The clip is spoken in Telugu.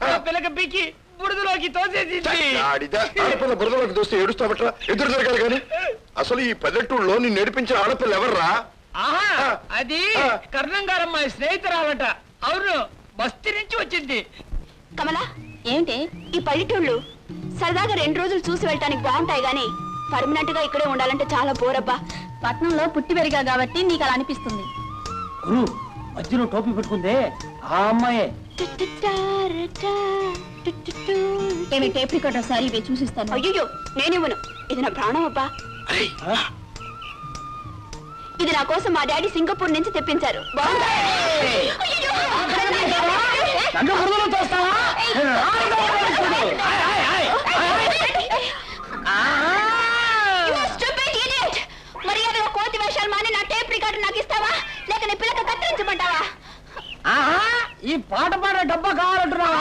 పిల్లకి పీకి బుడిదలోకి తోసేసింది. ఆడపిల్ల బురదలోకి దోస్తే ఏడుస్తావట్రా? ఎదురు జరగాలి కానీ. అసలు ఈ పల్లెటూరులో నిన్ను నేర్పించిన ఆడపిల్ల ఎవర్రా? ఆహా అది. కర్ణం గారమ్మ స్నేహితురాలట. అవును బస్తీ నుంచి వచ్చింది. కమలా ఏంటి ఈ పల్లెటూళ్ళు సరదాగా రెండు రోజులు చూసి వెళ్ళటానికి బాగుంటాయి గాని పర్మనెంట్గా ఇక్కడే ఉండాలంటే చాలా బోరబ్బా. పట్నంలో పుట్టి పెరిగా కాబట్టి నీకు అలా అనిపిస్తుంది. మధ్యలో టోపీ పెట్టుకుందే ఆ అమ్మాయే ఏమి టేప్ రికార్డ్ ఒకసారి ఇవి చూసిస్తాను అయ్యో నేనివ్వను ఇది నా ప్రాణం అబ్బా ఇది నా కోసం మా డాడీ సింగపూర్ నుంచి తెప్పించారు బాగుందా? అయ్యయ్యో! నన్ను కోతి వేషాలు మాని నా టేప్ రికార్డు నాకు ఇస్తావా ఆహా ఈ పాట పాడే డబ్బా కావాలంటున్నావా?